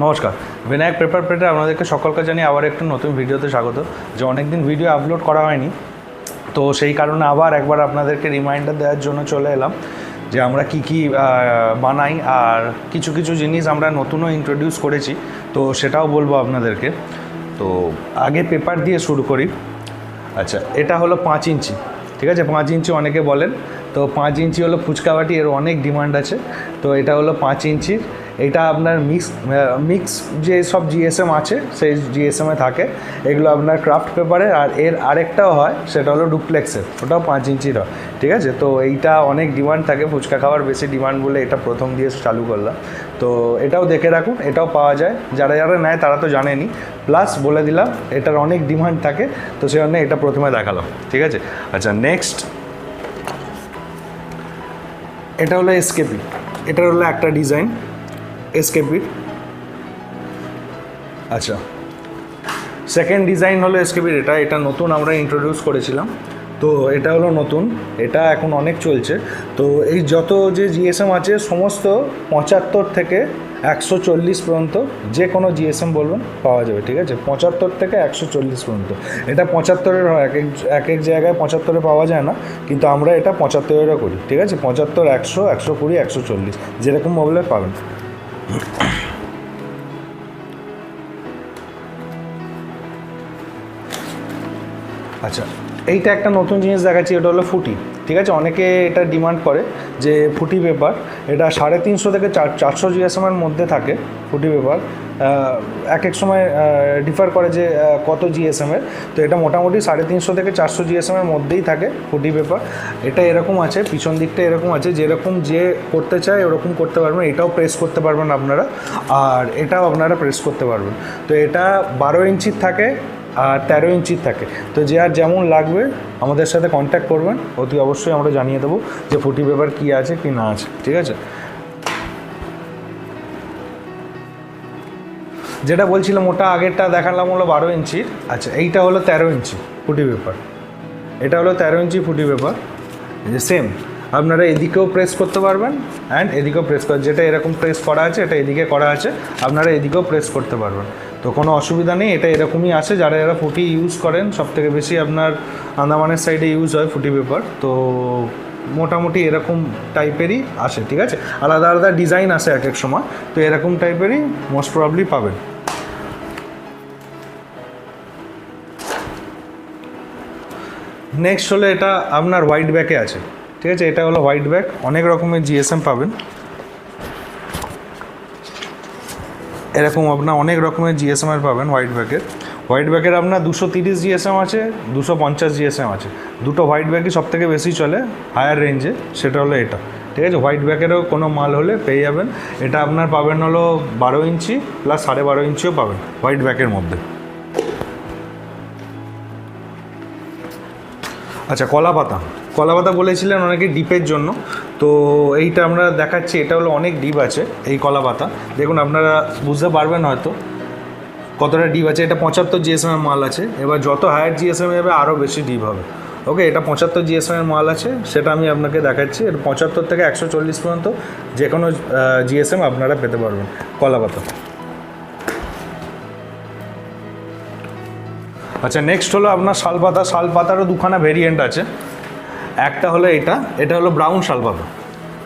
নমস্কার। বিনায়ক পেপার প্লেটে আপনাদেরকে সকলকে জানিয়ে আবার একটু নতুন ভিডিওতে স্বাগত। যে অনেক দিন ভিডিও আপলোড করা হয়নি, তো সেই কারণে আবার একবার আপনাদেরকে রিমাইন্ডার দেওয়ার জন্য চলে এলাম যে আমরা কি কি বানাই আর কিছু কিছু জিনিস আমরা নতুনও ইন্ট্রোডিউস করেছি, তো সেটাও বলব আপনাদেরকে। তো আগে পেপার দিয়ে শুরু করি। আচ্ছা এটা হলো পাঁচ ইঞ্চি, ঠিক আছে? পাঁচ ইঞ্চি অনেকে বলেন, তো পাঁচ ইঞ্চি হলো ফুচকা বাটি এর অনেক ডিমান্ড আছে। তো এটা হলো পাঁচ ইঞ্চির এটা আপনার মিক্স মিক্স যে সব জিএসএম আছে, সেই জিএসএমে থাকে। এগুলো আপনার ক্রাফট পেপারে আর এর আরেকটাও হয়, সেটা হলো ডুপ্লেক্সের ওটাও পাঁচ ইঞ্চির হয়, ঠিক আছে? তো এইটা অনেক ডিমান্ড থাকে, ফুচকা খাওয়ার বেশি ডিমান্ড বলে এটা প্রথম দিয়ে চালু করলাম। তো এটাও দেখে রাখুন, এটাও পাওয়া যায়। যারা যারা নেয়, তারা তো জানেনি। প্লাস বলে দিলাম, এটার অনেক ডিমান্ড থাকে, তো সেই জন্য এটা প্রথমে দেখালাম, ঠিক আছে? আচ্ছা নেক্সট এটা হলো এসকেপি এটার হলো একটা ডিজাইন এসকেপির আচ্ছা। সেকেন্ড ডিজাইন হলো এসকেপির এটা এটা নতুন আমরা ইন্ট্রোডিউস করেছিলাম। তো এটা হলো নতুন, এটা এখন অনেক চলছে। তো এই যত যে জিএসএম আছে, সমস্ত পঁচাত্তর থেকে একশো চল্লিশ পর্যন্ত যে কোনো জিএসএম বলবেন পাওয়া যাবে, ঠিক আছে? পঁচাত্তর থেকে একশো চল্লিশ পর্যন্ত। এটা পঁচাত্তরের হয়, এক এক এক এক জায়গায় পঁচাত্তরে পাওয়া যায় না, কিন্তু আমরা এটা পঁচাত্তরেরও করি, ঠিক আছে? পঁচাত্তর, একশো একশো কুড়ি, একশো চল্লিশ, যেরকম মোবাইলে পাবেন। আচ্ছা এইটা একটা নতুন জিনিস দেখাচ্ছি, এটা হলো ফুটি, ঠিক আছে? অনেকে এটা ডিমান্ড করে যে ফুটি পেপার এটা সাড়ে তিনশো থেকে চার, চারশো জিএসএমের মধ্যে থাকে ফুটি পেপার এক এক সময় ডিফার করে যে কত জিএসএমের তো এটা মোটামুটি সাড়ে তিনশো থেকে চারশো জিএসএমের মধ্যেই থাকে ফুটি পেপার এটা এরকম আছে, পিছন দিকটা এরকম আছে, যেরকম যে করতে চায় ওরকম করতে পারবেন। এটাও প্রেস করতে পারবেন আপনারা, আর এটাও আপনারা প্রেস করতে পারবেন। তো এটা বারো ইঞ্চির থাকে আর তেরো ইঞ্চির থাকে। তো যে আর যেমন লাগবে, আমাদের সাথে কন্ট্যাক্ট করবেন। অতি অবশ্যই আমরা জানিয়ে দেবো যে ফুটি পেপার কী আছে, কি না আছে, ঠিক আছে? যেটা বলছিলাম, ওটা আগেরটা দেখালাম হলো বারো ইঞ্চির। আচ্ছা এইটা হলো তেরো ইঞ্চি ফুটি পেপার। এটা হলো তেরো ইঞ্চি ফুটি পেপার। সেম আপনারা এদিকেও প্রেস করতে পারবেন অ্যান্ড এদিকেও প্রেস কর যেটা এরকম প্রেস করা আছে, এটা এদিকে করা আছে, আপনারা এদিকেও প্রেস করতে পারবেন। তো কোনো অসুবিধা নেই, এটা এরকমই আছে, যারা যারা ফুটি ইউজ করেন সব থেকে বেশি আপনার আন্দামানের সাইডে ইউজ হয় ফুটি পেপার তো মোটামুটি এরকম টাইপেরই আসে, ঠিক আছে? আলাদা আলাদা ডিজাইন আসে এক এক সময়, তো এরকম টাইপেরই মোস্ট প্রবলি পাবেন। নেক্সট হলো এটা আপনার হোয়াইট ব্যাকে আছে, ঠিক আছে? এটা হলো হোয়াইট ব্যাগ অনেক রকমের জিএসএম পাবেন। এরকম আপনার অনেক রকমের জিএসএমআর পাবেন হোয়াইট ব্যাগের হোয়াইট ব্যাগের আপনার দুশো তিরিশ জিএসএম আছে, দুশো পঞ্চাশ জিএসএম আছে। দুটো হোয়াইট ব্যাগই সব থেকে বেশি চলে হায়ার রেঞ্জে সেটা হলো এটা। ঠিক আছে? হোয়াইট ব্যাগেরও কোনো মাল হলে পেয়ে যাবেন। এটা আপনার পাবেন হলো বারো ইঞ্চি প্লাস সাড়ে বারো ইঞ্চিও পাবেন হোয়াইট ব্যাগের মধ্যে। আচ্ছা কলা পাতা কলা পাতা বলেছিলেন অনেকে ডিপের জন্য। তো এইটা আমরা দেখাচ্ছি, এটা হলো অনেক ডিপ আছে, এই কলা পাতা দেখুন, আপনারা বুঝতে পারবেন হয়তো কতটা ডিপ আছে। এটা পঁচাত্তর জিএসএম মাল আছে। এবার যত হায়ার জিএসএম যাবে আরও বেশি ডিপ হবে। ওকে, এটা পঁচাত্তর জিএসএম এর মাল আছে, সেটা আমি আপনাকে দেখাচ্ছি। এটা পঁচাত্তর থেকে একশো চল্লিশ পর্যন্ত যে কোনো জিএসএম আপনারা পেতে পারবেন কলা পাতা আচ্ছা নেক্সট হলো আপনার শালপাতা। শালপাতারও দুখানা ভেরিয়েন্ট আছে। একটা হলো এটা এটা হলো ব্রাউন শালপাতা।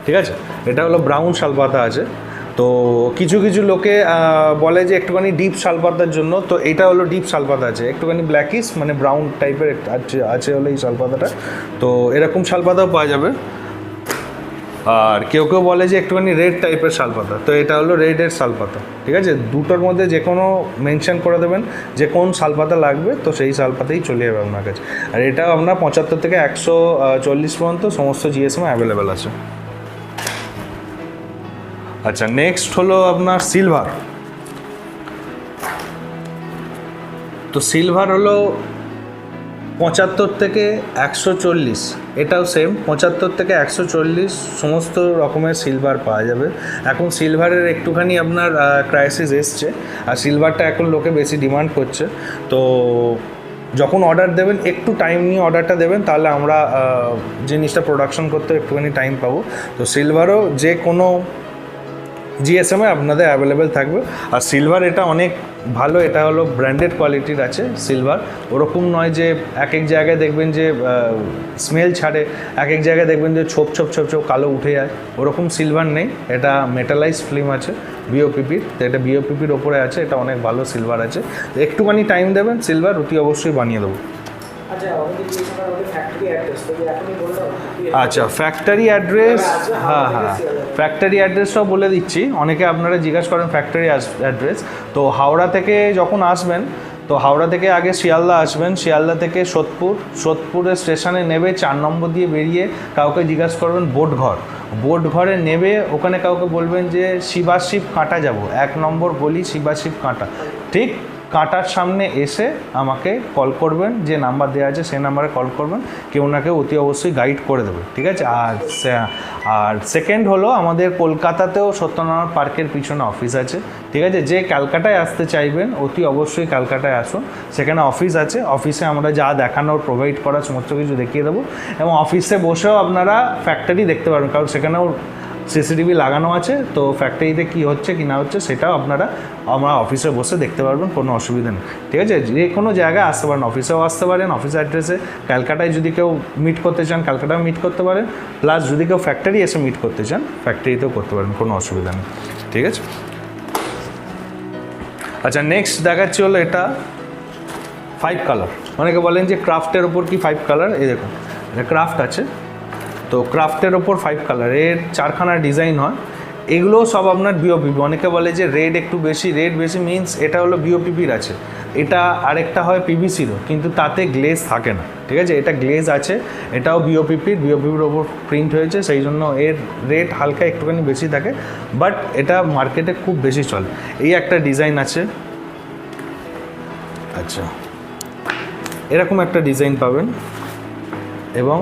ঠিক আছে? এটা হলো ব্রাউন শালপাতা আছে। তো কিছু কিছু লোকে বলে যে একটুখানি ডিপ শালপাতার জন্য, তো এটা হলো ডিপ শালপাতা আছে। একটুখানি ব্ল্যাকিশ মানে ব্রাউন টাইপের আছে আছে হলো এই শালপাতাটা। তো এরকম শালপাতাও পাওয়া যাবে। আর কেউ কেউ বলে যে একটুখানি রেড টাইপের শালপাতা তো এটা হলো রেডের শালপাতা ঠিক আছে? দুটোর মধ্যে যে কোনো মেনশন করে দেবেন যে কোন শালপাতা লাগবে, তো সেই শালপাতাই চলে যাবে আপনার কাছে। আর এটাও আপনার পঁচাত্তর থেকে একশো চল্লিশ পর্যন্ত সমস্ত জিএসএম অ্যাভেলেবেল আছে। আচ্ছা নেক্সট হলো আপনার সিলভার তো সিলভার হলো পঁচাত্তর থেকে একশো চল্লিশ। এটাও সেম পঁচাত্তর থেকে একশো চল্লিশ সমস্ত রকমের সিলভার পাওয়া যাবে। এখন সিলভারের একটুখানি আপনার ক্রাইসিস এসছে। আর সিলভারটা এখন লোকে বেশি ডিমান্ড করছে। তো যখন অর্ডার দেবেন, একটু টাইম নিয়ে অর্ডারটা দেবেন, তাহলে আমরা জিনিসটা প্রোডাকশন করতে একটুখানি টাইম পাবো। তো সিলভারও যে কোনো জিএসএম আপনাদের অ্যাভেলেবেল থাকবে। আর সিলভার এটা অনেক ভালো এটা হলো ব্র্যান্ডেড কোয়ালিটির আছে সিলভার ওরকম নয় যে এক এক জায়গায় দেখবেন যে স্মেল ছাড়ে এক এক জায়গায় দেখবেন যে ছোপ ছোপ ছোপ ছোপ কালো উঠে যায়। ওরকম সিলভার নেই এটা মেটালাইজ ফিল্ম আছে বিওপিপির তো এটা বিওপিপির ওপরে আছে এটা অনেক ভালো সিলভার আছে। একটুখানি টাইম দেবেন সিলভার অতি অবশ্যই বানিয়ে দেবো। আচ্ছা ফ্যাক্টরি আচ্ছা ফ্যাক্টরি অ্যাড্রেস হ্যাঁ হ্যাঁ। ফ্যাক্টরি অ্যাড্রেসটাও বলে দিচ্ছি। অনেকে আপনারা জিজ্ঞাসা করেন ফ্যাক্টরি অ্যাড্রেস তো হাওড়া থেকে যখন আসবেন, তো হাওড়া থেকে আগে শিয়ালদা আসবেন। শিয়ালদা থেকে সোদপুর, সোদপুরের স্টেশনে নেবে চার নম্বর দিয়ে বেরিয়ে কাউকে জিজ্ঞাসা করবেন বোট ঘর। বোট ঘরে নেবে, ওখানে কাউকে বলবেন যে শিবাশিব কাঁটা যাব। এক নম্বর বলি শিবাশিব কাঁটা। ঠিক? কাঁটার সামনে এসে আমাকে কল করবেন, যে নাম্বার দেওয়া আছে সেই নাম্বারে কল করবেন, কেউ না কেউ অতি অবশ্যই গাইড করে দেবে, ঠিক আছে? আর আর সেকেন্ড হলো আমাদের কলকাতাতেও সত্যনারায়ণ পার্কের পিছনে অফিস আছে, ঠিক আছে? যে ক্যালকাটায় আসতে চাইবেন, অতি অবশ্যই ক্যালকাটায় আসুন। সেখানে অফিস আছে অফিসে আমরা যা দেখানোর প্রোভাইড করার সমস্ত কিছু দেখিয়ে দেবো। এবং অফিসে বসেও আপনারা ফ্যাক্টরি দেখতে পারবেন, কারণ সেখানেও সিসিটিভি লাগানো আছে, তো ফ্যাক্টরিতে কি হচ্ছে, কি না হচ্ছে, সেটাও আপনারা আমরা অফিসে বসে দেখতে পারবেন, কোনো অসুবিধা নেই। ঠিক আছে? যে কোনো জায়গায় আসতে পারেন অফিসেও আসতে পারেন অফিস অ্যাড্রেসে ক্যালকাটায় যদি কেউ মিট করতে চান ক্যালকাটায় মিট করতে পারেন। প্লাস যদি কেউ ফ্যাক্টরি এসে মিট করতে চান ফ্যাক্টরিতেও করতে পারেন, কোনো অসুবিধা নেই। ঠিক আছে? আচ্ছা নেক্সট দেখাচ্ছি হলো এটা ফাইভ কালার অনেকে বলেন যে ক্রাফটের ওপর কি ফাইভ কালার এই দেখুন, এটা ক্রাফট আছে। তো ক্রাফটের ওপর ফাইভ কালারের চারখানা ডিজাইন হয়। এগুলো সব আপনার বিওপিপি অনেকে বলে যে রেড একটু বেশি রেড বেশি মিন্স এটা হলো বিওপিপির আছে। এটা আরেকটা হয় পিভিসিরও কিন্তু তাতে গ্লেজ থাকে না, ঠিক আছে? এটা গ্লেজ আছে, এটাও বিওপিপির বিওপিপির ওপর প্রিন্ট হয়েছে, সেই জন্য এর রেট হালকা একটুখানি বেশি থাকে বাট এটা মার্কেটে খুব বেশি চলে। এই একটা ডিজাইন আছে। আচ্ছা। এরকম একটা ডিজাইন পাবেন। এবং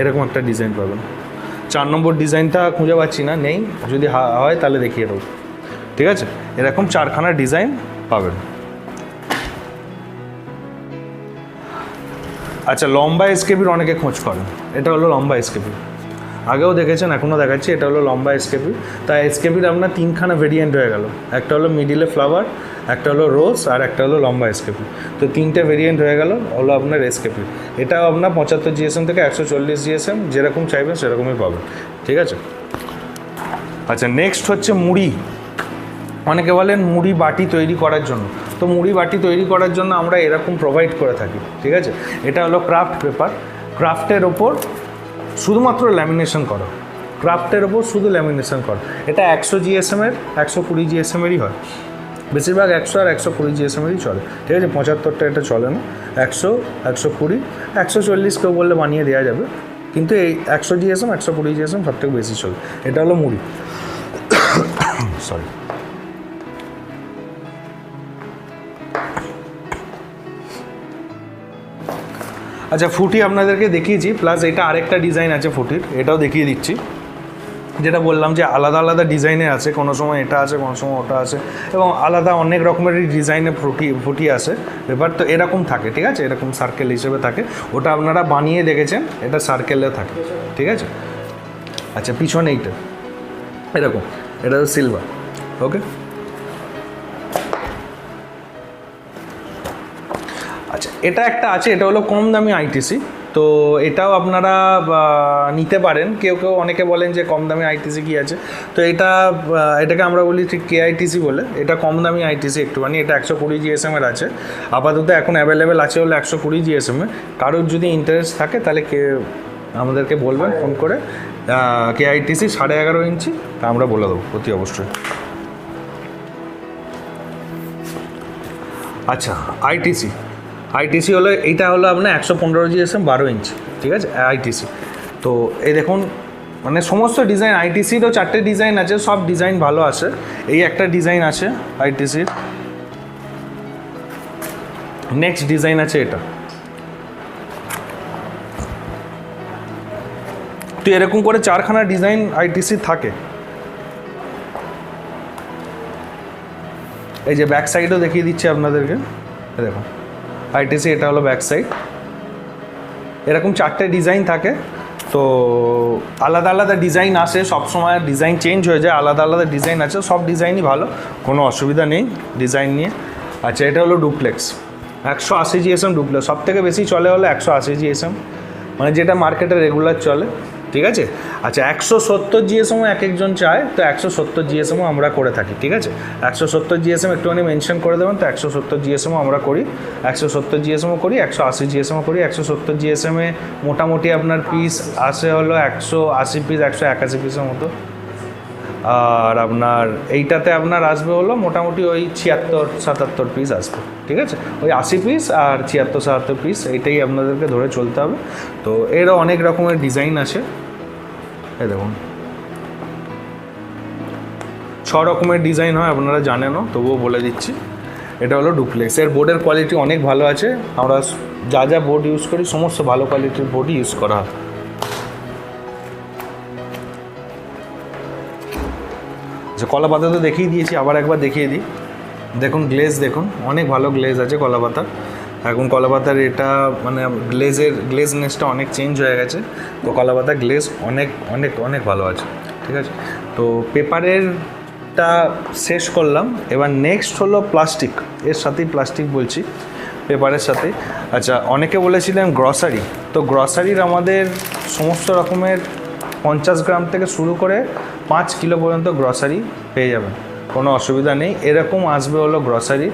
এরকম একটা ডিজাইন পাবেন। চার নম্বর ডিজাইনটা খুঁজে পাচ্ছি না, নেই। যদি হয় তাহলে দেখিয়ে দেবো। ঠিক আছে? এরকম চারখানা ডিজাইন পাবেন। আচ্ছা লম্বা এসকেপির অনেকে খোঁজ করেন। এটা হলো লম্বা এসকেপি আগেও দেখেছেন, এখনও দেখাচ্ছি, এটা হলো লম্বা এসকেপি তা এসকেপির আপনার তিনখানা ভেরিয়েন্ট হয়ে গেল। একটা হলো মিডিলে ফ্লাওয়ার একটা হলো রোজ আর একটা হলো লম্বা এসকেপি তো তিনটে ভেরিয়েন্ট হয়ে গেল, হলো আপনার এসকেপি এটাও আপনার পঁচাত্তর জিএসএম থেকে একশো চল্লিশ জিএসএম যেরকম চাইবেন সেরকমই পাবেন। ঠিক আছে? আচ্ছা নেক্সট হচ্ছে মুড়ি। অনেকে বলেন মুড়ি বাটি তৈরি করার জন্য। তো মুড়ি বাটি তৈরি করার জন্য আমরা এরকম প্রোভাইড করে থাকি। ঠিক আছে? এটা হলো ক্রাফট পেপার ক্রাফটের ওপর শুধুমাত্র ল্যামিনেশন করো। ক্রাফটের ওপর শুধু ল্যামিনেশন করো। এটা একশো জিএসএমের একশো কুড়ি জিএসএমেরই হয়। বেশিরভাগ একশো আর একশো কুড়ি জিএসএমেরই চলে। ঠিক আছে? পঁচাত্তরটা এটা চলে না। একশো একশো কুড়ি, একশো চল্লিশ কেউ বললে বানিয়ে দেওয়া যাবে। কিন্তু এই একশো জিএসএম, একশো কুড়ি জিএসএম সব থেকে বেশি চলে। এটা হলো মুড়ি। সরি আচ্ছা ফুটি আপনাদেরকে দেখিয়েছি, প্লাস এটা আরেকটা ডিজাইন আছে ফুটির। এটাও দেখিয়ে দিচ্ছি। যেটা বললাম যে আলাদা আলাদা ডিজাইনে আছে, কোনো সময় এটা আছে, কোনো সময় ওটা আছে এবং আলাদা অনেক রকমেরই ডিজাইনে ফুটি ফুটি আছে ব্যাপার তো এরকম থাকে, ঠিক আছে? এরকম সার্কেল হিসেবে থাকে। ওটা আপনারা বানিয়ে দেখেছেন, এটা সার্কেলে থাকে, ঠিক আছে? আচ্ছা পিছনে এইটা। এরকম এটা হচ্ছে সিলভার ওকে আচ্ছা এটা একটা আছে, এটা হলো কম দামি আইটিসি তো এটাও আপনারা নিতে পারেন। কেউ কেউ অনেকে বলেন যে কম দামি আইটিসি কী আছে। তো এটা এটাকে আমরা বলি ঠিক কেআইটিসি বলে। এটা কম দামি আইটিসি একটুখানি, এটা একশো কুড়ি জিএসএম এর আছে। আপাতত এখন অ্যাভেলেবেল আছে হলো একশো কুড়ি জিএসএম কারোর যদি ইন্টারেস্ট থাকে তাহলে কে, আমাদেরকে বলবেন ফোন করে। কেআইটিসি সাড়ে এগারো ইঞ্চি, তা আমরা বলে দেবো, অতি অবশ্যই। আচ্ছা আইটিসি আইটিসি হলো এইটা হলো আপনার একশো পনেরো জিএসএম বারো ইঞ্চি ঠিক আছে? আইটিসি তো এই দেখুন মানে সমস্ত ডিজাইন আইটিসিরও চারটে ডিজাইন আছে, সব ডিজাইন ভালো আছে। এই একটা ডিজাইন আছে আইটিসির নেক্সট ডিজাইন আছে এটা। তো এরকম করে চারখানা ডিজাইন আইটিসি থাকে। এই যে ব্যাক সাইডও দেখিয়ে দিচ্ছি আপনাদেরকে। দেখুন। আইটিসি, এটা হলো ব্যাক সাইড এরকম চারটে ডিজাইন থাকে। তো আলাদা আলাদা ডিজাইন আসে, সব সময় ডিজাইন চেঞ্জ হয়ে যায়, আলাদা আলাদা ডিজাইন আছে, সব ডিজাইনই ভালো, কোনো অসুবিধা নেই ডিজাইন নিয়ে। আচ্ছা এটা হলো ডুপ্লেক্স একশো আশি জিএসএম ডুপ্লেক্স সব থেকে বেশি চলে হলো একশো আশি জিএসএম মানে যেটা মার্কেটে রেগুলার চলে। ঠিক আছে? আচ্ছা একশো সত্তর জিএসএমও এক একজন চায়, তো একশো সত্তর জিএসএমও আমরা করে থাকি, ঠিক আছে? একশো সত্তর জিএসএম একটুখানি মেনশন করে দেবেন, তো একশো সত্তর জিএসএমও আমরা করি। একশো সত্তর জিএসএমও করি, একশো আশি জিএসএমও করি, একশো সত্তর জিএসএমে মোটামুটি আপনার পিস আসে হলো একশো আশি পিস একশো একাশি পিসের মতো। আর আপনার এইটাতে আপনার আসবে হলো মোটামুটি ওই ছিয়াত্তর, সাতাত্তর পিস আসবে, ঠিক আছে? ওই আশি পিস আর ছিয়াত্তর, সাতাত্তর পিস এইটাই আপনাদেরকে ধরে চলতে হবে। তো এরও অনেক রকমের ডিজাইন আছে। এই দেখুন। ছ রকমের ডিজাইন হয়, আপনারা জানেনও, তবুও বলে দিচ্ছি। এটা হলো ডুপ্লেক্স এর বোর্ডের কোয়ালিটি অনেক ভালো আছে। আমরা যা যা বোর্ড ইউজ করি, সমস্ত ভালো কোয়ালিটির বোর্ডই ইউজ করা হয়। যে কলা পাতা তো দেখিয়ে দিয়েছি, আবার একবার দেখিয়ে দিই। দেখুন গ্লেজ দেখুন, অনেক ভালো গ্লেজ আছে কলা পাতা এখন কলা পাতার এটা মানে গ্লেজের গ্লেজনেসটা অনেক চেঞ্জ হয়ে গেছে। তো কলা পাতার গ্লেজ অনেক অনেক অনেক ভালো আছে, ঠিক আছে? তো পেপারেরটা শেষ করলাম। এবার নেক্সট হলো প্লাস্টিক এর সাথেই প্লাস্টিক বলছি, পেপারের সাথে। আচ্ছা অনেকে বলেছিলেন গ্রসারি তো গ্রসারির আমাদের সমস্ত রকমের পঞ্চাশ গ্রাম থেকে শুরু করে পাঁচ কিলো পর্যন্ত গ্রসারি পেয়ে যাবেন। কোনো অসুবিধা নেই। এরকম আসবে হলো গ্রসারি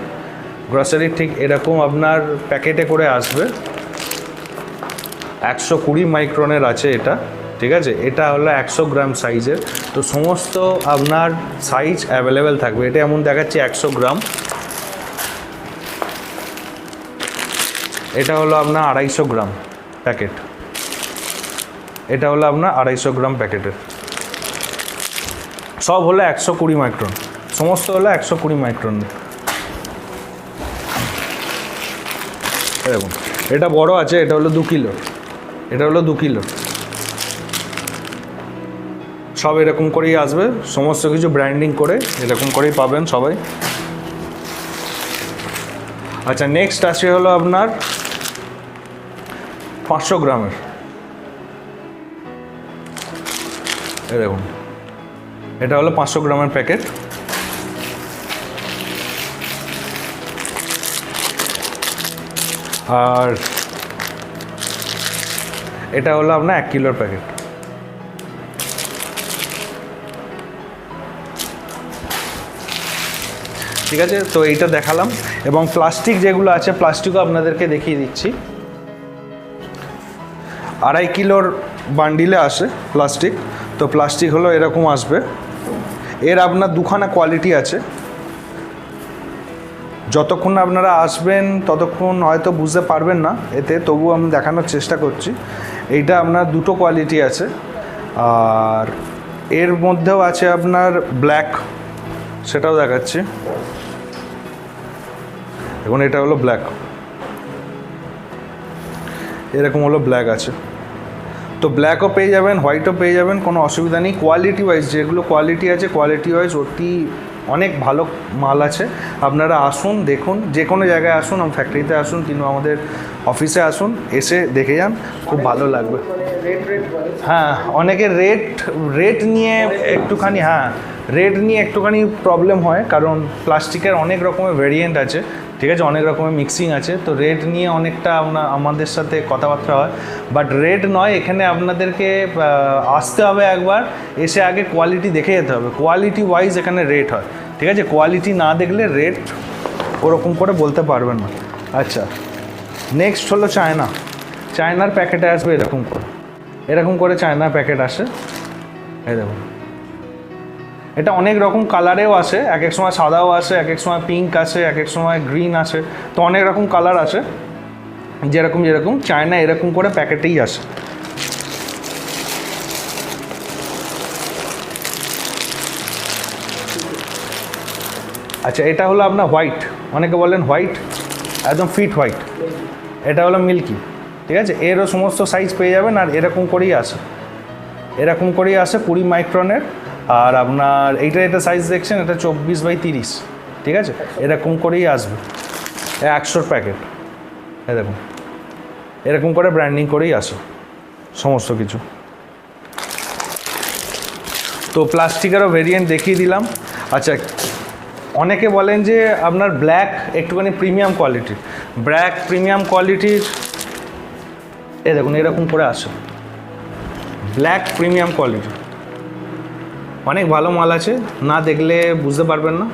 গ্রসারি ঠিক এরকম আপনার প্যাকেটে করে আসবে। একশো কুড়ি মাইক্রনের আছে এটা, ঠিক আছে? এটা হলো একশো গ্রাম সাইজের। তো সমস্ত আপনার সাইজ অ্যাভেলেবেল থাকবে। এটা এমন দেখাচ্ছি, একশো গ্রাম। এটা হলো আপনার আড়াইশো গ্রাম প্যাকেট এটা হলো আপনার আড়াইশো গ্রাম প্যাকেটের সব হলো একশো কুড়ি মাইক্রন। সমস্ত হলো একশো কুড়ি মাইক্রন। দেখুন, এটা বড় আছে, এটা হলো দু কিলো। এটা হলো দু কিলো। সব এরকম করেই আসবে, সমস্ত কিছু ব্র্যান্ডিং করে এরকম করেই পাবেন সবাই। আচ্ছা নেক্সট আসে হলো আপনার পাঁচশো গ্রামের। দেখুন এটা হলো পাঁচশো গ্রামের প্যাকেট। আর এটা হলো আপনার এক কিলোর প্যাকেট। ঠিক আছে, তো এইটা দেখালাম। এবং প্লাস্টিক যেগুলো আছে, প্লাস্টিকও আপনাদেরকে দেখিয়ে দিচ্ছি। আড়াই কিলোর বান্ডিলে আসে প্লাস্টিক। তো প্লাস্টিক হলো এরকম আসবে। এর আপনার দুখানা কোয়ালিটি আছে। যতক্ষণ আপনারা আসবেন, ততক্ষণ হয়তো বুঝতে পারবেন না। এতে তবু আমি দেখানোর চেষ্টা করছি। এইটা আপনার দুটো কোয়ালিটি আছে। আর এর মধ্যেও আছে আপনার ব্ল্যাক সেটাও দেখাচ্ছি। এখন এটা হলো ব্ল্যাক এরকম হলো ব্ল্যাক আছে। তো ব্ল্যাকও পেয়ে যাবেন হোয়াইটও পেয়ে যাবেন কোনো অসুবিধা নেই। কোয়ালিটি ওয়াইজ যেগুলো কোয়ালিটি আছে কোয়ালিটি ওয়াইজ অতি অনেক ভালো মাল আছে। আপনারা আসুন দেখুন যে কোনো জায়গায় আসুন আমার ফ্যাক্টরিতে আসুন কিংবা আমাদের অফিসে আসুন এসে দেখে যান খুব ভালো লাগবে। হ্যাঁ অনেকে রেট রেট নিয়ে একটুখানি হ্যাঁ রেট নিয়ে একটুখানি প্রবলেম হয়, কারণ প্লাস্টিকের অনেক রকমের ভেরিয়েন্ট আছে, ঠিক আছে? অনেক রকমের মিক্সিং আছে, তো রেড নিয়ে অনেকটা আমাদের সাথে কথাবার্তা হয়। বাট রেড নয়, এখানে আপনাদেরকে আসতে হবে একবার, এসে আগে কোয়ালিটি দেখে যেতে হবে। কোয়ালিটি ওয়াইজ এখানে রেট হয়, ঠিক আছে? কোয়ালিটি না দেখলে রেট ওরকম করে বলতে পারবেন না। আচ্ছা নেক্সট হলো চায়না চায়নার প্যাকেটে আসবে এরকম করে। এরকম করে চায়নার প্যাকেট আসে। এই দেখুন। এটা অনেক রকম কালারেও আসে এক এক সময় সাদাও আসে এক এক সময় পিঙ্ক আসে এক এক সময় গ্রিন আছে, তো অনেক রকম কালার আছে। যেরকম যেরকম চায়না এরকম করে প্যাকেটেই আসে আচ্ছা এটা হলো আপনার হোয়াইট অনেকে বলেন হোয়াইট একদম ফিট হোয়াইট এটা হলো মিল্কি ঠিক আছে? এরও সমস্ত সাইজ পেয়ে যাবেন আর এরকম করেই আসে এরকম করেই আসে কুড়ি মাইক্রনের আর আপনার এইটা এটা সাইজ দেখছেন, এটা চব্বিশ বাই তিরিশ, ঠিক আছে? এরকম করেই আসবে। একশোর প্যাকেট এ দেখুন, এরকম করে ব্র্যান্ডিং করেই আসে, সমস্ত কিছু। তো প্লাস্টিকেরও ভেরিয়েন্ট দেখিয়ে দিলাম। আচ্ছা অনেকে বলেন যে আপনার ব্ল্যাক একটুখানি প্রিমিয়াম কোয়ালিটির ব্ল্যাক প্রিমিয়াম কোয়ালিটির এ দেখুন, এরকম করে আসে। ব্ল্যাক প্রিমিয়াম কোয়ালিটি অনেক ভালো মাল আছে, না দেখলে বুঝতে পারবেন না।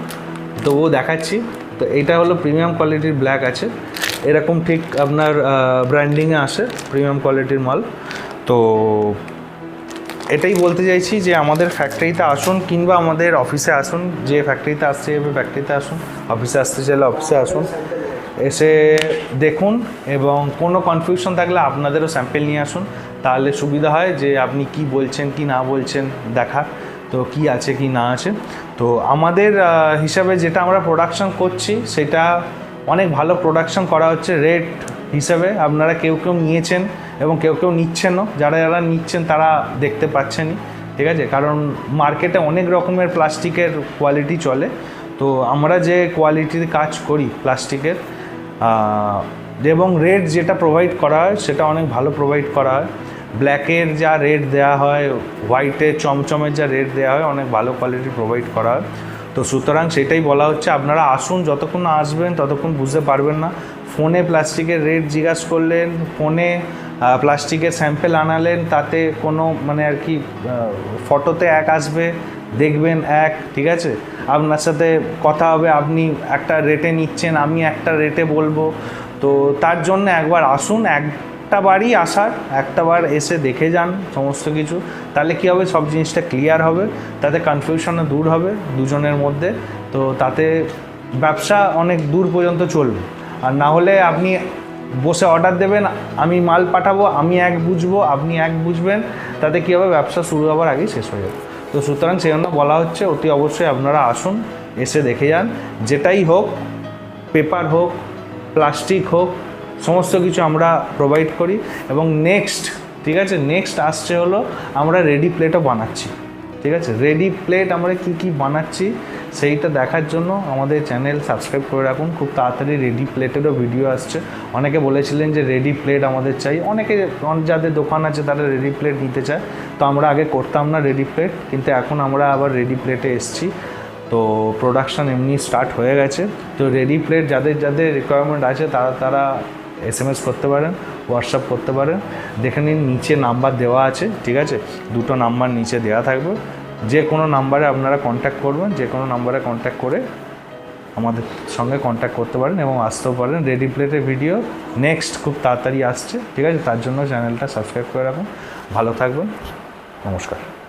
তবুও দেখাচ্ছি। তো এইটা হলো প্রিমিয়াম কোয়ালিটির ব্ল্যাক আছে। এরকম ঠিক আপনার ব্র্যান্ডিংয়ে আসে প্রিমিয়াম কোয়ালিটির মাল। তো এটাই বলতে চাইছি যে আমাদের ফ্যাক্টরিতে আসুন কিংবা আমাদের অফিসে আসুন, যে ফ্যাক্টরিতে আসতে যাবে ফ্যাক্টরিতে আসুন অফিসে আসতে চাইলে অফিসে আসুন। এসে দেখুন এবং কোনো কনফিউশন থাকলে আপনাদেরও স্যাম্পেল নিয়ে আসুন। তাহলে সুবিধা হয় যে আপনি কি বলছেন, কি না বলছেন দেখার তো কি আছে, কি না আছে। তো আমাদের হিসাবে যেটা আমরা প্রোডাকশন করছি, সেটা অনেক ভালো প্রোডাকশন করা হচ্ছে রেট হিসাবে। আপনারা কেউ কেউ নিয়েছেন এবং কেউ কেউ নিচ্ছেনও। যারা যারা নিচ্ছেন, তারা দেখতে পাচ্ছেনই, ঠিক আছে? কারণ মার্কেটে অনেক রকমের প্লাস্টিকের কোয়ালিটি চলে। তো আমরা যে কোয়ালিটির কাজ করি প্লাস্টিকের এবং রেট যেটা প্রোভাইড করা হয়, সেটা অনেক ভালো প্রোভাইড করা হয়। ব্ল্যাকের যা রেট দেওয়া হয় হোয়াইটের চমচমের যা রেট দেওয়া হয়, অনেক ভালো কোয়ালিটি প্রোভাইড করা হয়। তো সুতরাং সেটাই বলা হচ্ছে, আপনারা আসুন, যতক্ষণ না আসবেন, ততক্ষণ বুঝতে পারবেন না। ফোনে প্লাস্টিকের রেট জিজ্ঞাসা করলেন, ফোনে প্লাস্টিকের স্যাম্পেল আনালেন, তাতে কোনো মানে আর কি ফটোতে এক আসবে, দেখবেন এক, ঠিক আছে? আপনার সাথে কথা হবে, আপনি একটা রেটে নিচ্ছেন, আমি একটা রেটে বলব। তো তার জন্য একবার আসুন একটা বারই আসার, একটা বার এসে দেখে যান সমস্ত কিছু, তাহলে কী হবে? সব জিনিসটা ক্লিয়ার হবে, তাতে কনফিউশনও দূর হবে দুজনের মধ্যে, তো তাতে ব্যবসা অনেক দূর পর্যন্ত চলবে। আর না হলে আপনি বসে অর্ডার দেবেন, আমি মাল পাঠাবো, আমি এক বুঝব, আপনি এক বুঝবেন, তাতে কী হবে? ব্যবসা শুরু হওয়ার আগেই শেষ হয়ে যাবে। তো সুতরাং সেই জন্য বলা হচ্ছে, অতি অবশ্যই আপনারা আসুন, এসে দেখে যান, যেটাই হোক পেপার হোক প্লাস্টিক হোক সমস্ত কিছু আমরা প্রোভাইড করি এবং নেক্সট ঠিক আছে? নেক্সট আসছে হলো আমরা রেডি প্লেটও বানাচ্ছি, ঠিক আছে? রেডি প্লেট আমরা কি কি বানাচ্ছি সেইটা দেখার জন্য আমাদের চ্যানেল সাবস্ক্রাইব করে রাখুন। খুব তাড়াতাড়ি রেডি প্লেটেরও ভিডিও আসছে। অনেকে বলেছিলেন যে রেডি প্লেট আমাদের চাই। অনেকে অন- যাদের দোকান আছে তারা রেডি প্লেট নিতে চায়। তো আমরা আগে করতাম না রেডি প্লেট কিন্তু এখন আমরা আবার রেডি প্লেটে এসেছি। তো প্রোডাকশান এমনি স্টার্ট হয়ে গেছে। তো রেডি প্লেট যাদের যাদের রিকোয়ারমেন্ট আছে তারা তারা এস এম এস করতে পারেন হোয়াটসঅ্যাপ করতে পারেন। দেখে নিন নিচে নাম্বার দেওয়া আছে, ঠিক আছে? দুটো নাম্বার নিচে দেওয়া থাকবে। যে কোনো নাম্বারে আপনারা কন্ট্যাক্ট করবেন, যে কোনো নাম্বারে কন্ট্যাক্ট করে আমাদের সঙ্গে কন্ট্যাক্ট করতে পারেন এবং আসতেও পারেন। রেডি প্লেটের ভিডিও নেক্সট খুব তাড়াতাড়ি আসছে, ঠিক আছে? তার জন্য চ্যানেলটা সাবস্ক্রাইব করে রাখুন। ভালো থাকবেন। নমস্কার।